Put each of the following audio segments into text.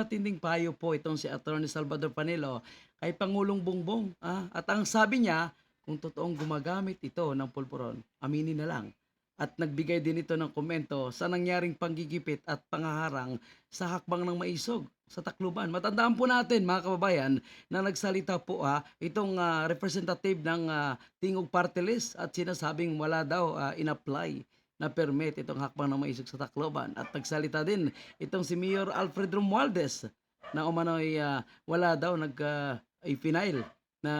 Matinding payo po itong si Attorney Salvador Panelo kay Pangulong Bongbong. Ah, at ang sabi niya, kung totoong gumagamit ito ng pulburon, aminin na lang. At nagbigay din ito ng komento sa nangyaring panggigipit at pangaharang sa hakbang ng maisog sa Tacloban. Matandaan po natin mga kababayan na nagsalita po ah, itong ah, representative ng ah, Tingog Party List at sinasabing wala daw ah, in-apply na permit itong hakbang ng maisog sa Tacloban. At nagsalita din itong si Mayor Alfred Romualdez na umano'y ah, wala daw nag uh, final na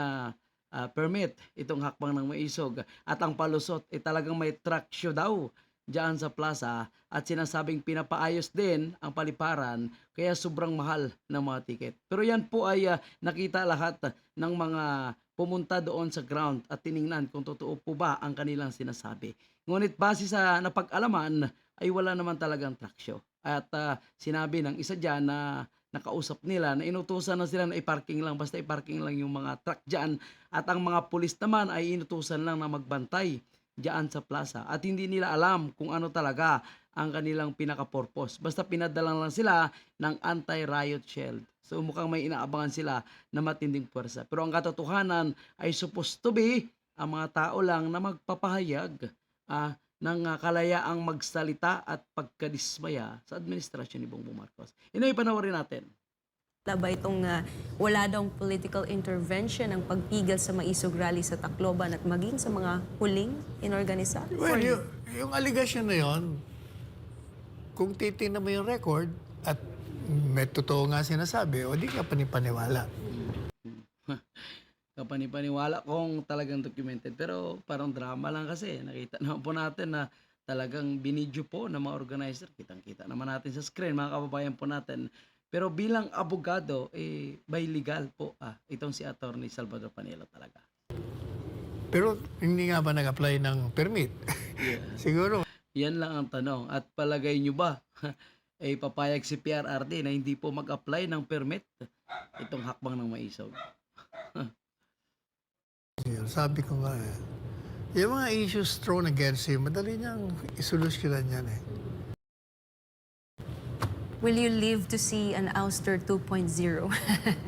ah, permit itong hakbang ng maisog at ang palusot ay talagang may truck show daw diyan sa plaza at sinasabing pinapaayos din ang paliparan kaya sobrang mahal ng mga tiket. Pero yan po ay ah, nakita lahat ng mga pumunta doon sa ground at tiningnan kung totoo po ba ang kanilang sinasabi. Ngunit base sa napag-alaman ay wala naman talagang truck show. At ah, sinabi ng isa dyan na nakausap nila na inutusan na sila na i-parking lang basta i-parking lang yung mga truck dyan at ang mga pulis naman ay inutusan lang na magbantay dyan sa plaza at hindi nila alam kung ano talaga ang kanilang pinaka-purpose. Basta pinadala lang sila ng anti-riot shield. So mukhang may inaabangan sila na matinding puwersa. Pero ang katotohanan ay supposed to be ang mga tao lang na magpapahayag ah, ng ah, kalayaang magsalita at pagkadismaya sa administrasyon ni Bongbong Marcos. Ino ipanoorin natin. Wala ba itong ah, wala daw political intervention ang pagpigil sa maisog rally sa Tacloban at maging sa mga huling inorganisa? Well, yung, yung allegation na yon, kung titingnan mo yung record at may totoo nga sinasabi, o di ka panipaniwala. Kapanipaniwala kong talagang documented. Pero parang drama lang kasi. Nakita naman po natin na talagang binidyo po ng mga organizer. Kitang-kita naman natin sa screen, mga kababayan po natin. Pero bilang abogado, eh, by legal po, ah, itong si Attorney Salvador Panelo talaga. Pero hindi nga ba nag-apply ng permit? Siguro, Yan lang ang tanong. At palagay nyo ba, eh papayag si PRRD na hindi po mag-apply ng permit itong hakbang ng maisog? sabi ko nga eh, yung mga issues thrown against him, madali niyang isolusyonan yan eh. Will you live to see an ouster 2.0?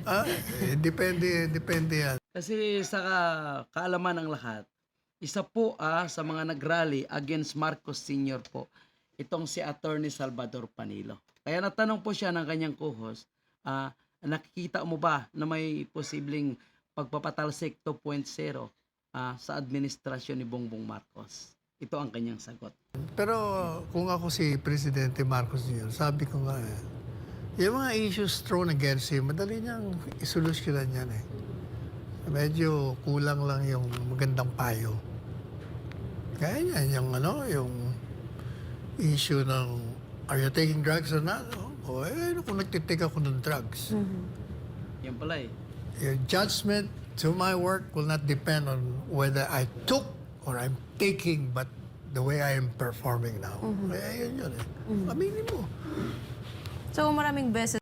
Ah, eh, depende, depende yan. Kasi sa ka- kaalaman ng lahat, isa po ah, sa mga nagrally against Marcos Sr. po, itong si Attorney Salvador Panilo. Kaya natanong po siya ng kanyang co-host, ah, nakikita mo ba na may posibleng pagpapatalsik 2.0 ah, sa administrasyon ni Bongbong Marcos? Ito ang kanyang sagot. Pero kung ako si Presidente Marcos Jr., sabi ko nga eh, yung mga issues thrown against him, madali niyang isolusyonan yan eh. Medyo kulang lang yung magandang payo. Kaya yan, yung ano, yung issue ng are you taking drugs or not? O eh, ano kung nagtitake ako ng drugs? Yan pala eh. Your judgment to my work will not depend on whether I took or I'm taking, but the way I am performing now. Kaya yun yun eh. Aminin mo. so maraming beses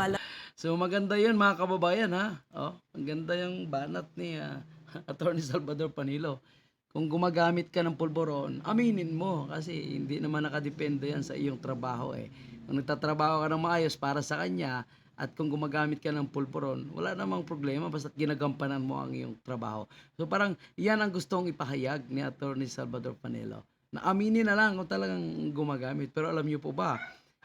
So maganda 'yun mga kababayan ha. Oh, ang ganda yung banat ni ah, Attorney Salvador Panilo. Kung gumagamit ka ng pulboron, aminin mo kasi hindi naman nakadepende yan sa iyong trabaho eh. Kung nagtatrabaho ka ng maayos para sa kanya at kung gumagamit ka ng pulboron, wala namang problema basta't ginagampanan mo ang iyong trabaho. So parang yan ang gustong ipahayag ni Attorney Salvador Panelo. Na aminin na lang kung talagang gumagamit. Pero alam niyo po ba,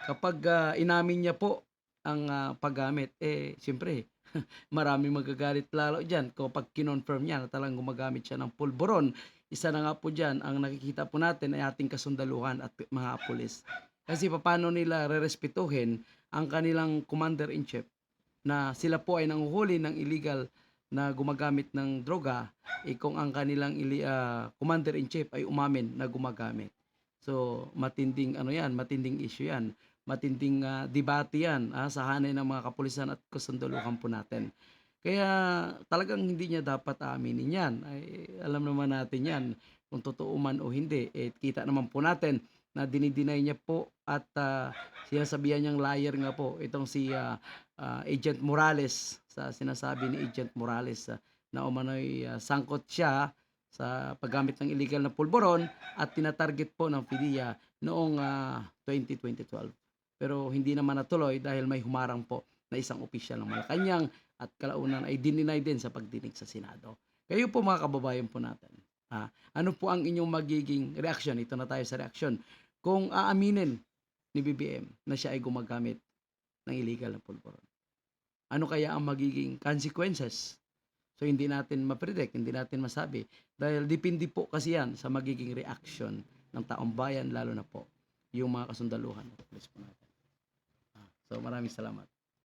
kapag ah, inamin niya po ang ah, paggamit, eh, siyempre, marami magagalit lalo dyan kapag kinonfirm niya na talagang gumagamit siya ng pulboron. Isa na nga po dyan, ang nakikita po natin ay ating kasundaluhan at mga pulis. Kasi paano nila rerespetuhin ang kanilang commander-in-chief na sila po ay nanguhuli ng illegal na gumagamit ng droga eh kung ang kanilang ah, commander-in-chief ay umamin na gumagamit. So, matinding ano yan, matinding issue yan. Matinding ah, debate yan ah, sa hanay ng mga kapulisan at kasundaluhan po natin. Kaya talagang hindi niya dapat aminin yan. Ay, alam naman natin yan kung totoo man o hindi. Eh, kita naman po natin na dinideny niya po at ah, sinasabihan niyang liar nga po itong si ah, ah, Agent Morales sa sinasabi ni Agent Morales ah, na umano'y ah, sangkot siya sa paggamit ng illegal na pulboron at tinatarget po ng PDEA noong ah, 2012. Pero hindi naman natuloy dahil may humarang po na isang opisyal ng Malacanang at kalaunan ay dininay din sa pagdinig sa Senado. Kayo po mga kababayan po natin, ah, ano po ang inyong magiging reaksyon? Ito na tayo sa reaksyon. Kung aaminin ni BBM na siya ay gumagamit ng illegal na pulburon. Ano kaya ang magiging consequences? So hindi natin ma-predict, hindi natin masabi dahil depende po kasi yan sa magiging reaction ng taong bayan lalo na po yung mga kasundaluhan. Please po natin. Ah, So maraming salamat.